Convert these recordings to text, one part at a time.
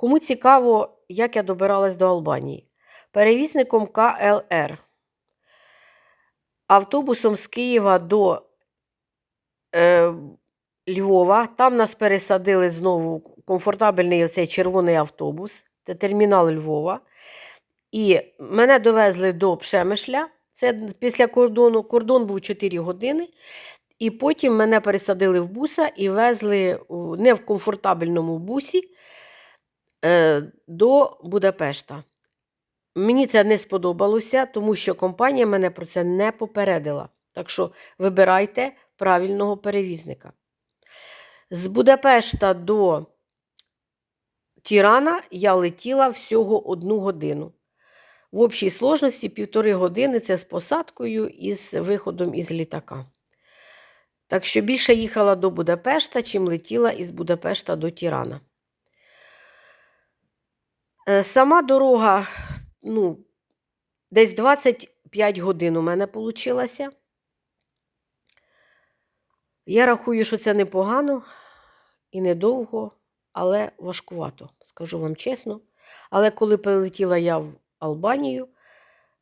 Кому цікаво, як я добиралась до Албанії? Перевізником КЛР. Автобусом з Києва до е, Львова. Там нас пересадили знову комфортабельний оцей червоний автобус. Це термінал Львова. І мене довезли до Пшемишля. Це після кордону. Кордон був 4 години. І потім мене пересадили в буса і везли не в комфортабельному бусі до Будапешта. Мені це не сподобалося, тому що компанія мене про це не попередила. Так що вибирайте правильного перевізника. З Будапешта до Тірана я летіла всього одну годину. В общій сложності півтори години це з посадкою і з виходом із літака. Так що більше їхала до Будапешта, чим летіла із Будапешта до Тірана. Е, Сама дорога, ну, десь 25 годин у мене вийшло. Я рахую, що це непогано і недовго, але важкувато, скажу вам чесно. Але коли прилетіла я в Албанію,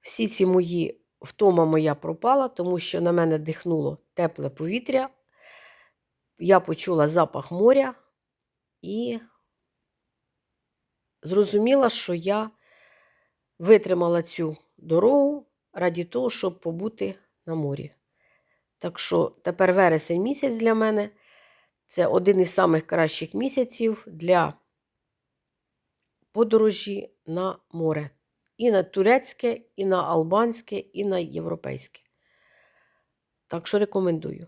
всі ці мої втома моя пропала, тому що на мене дихнуло тепле повітря. Я почула запах моря і зрозуміла, що я витримала цю дорогу раді того, щоб побути на морі. Так що тепер вересень місяць для мене це один із самих кращих місяців для подорожі на море. І на турецьке, і на албанське, і на європейське. Так що рекомендую.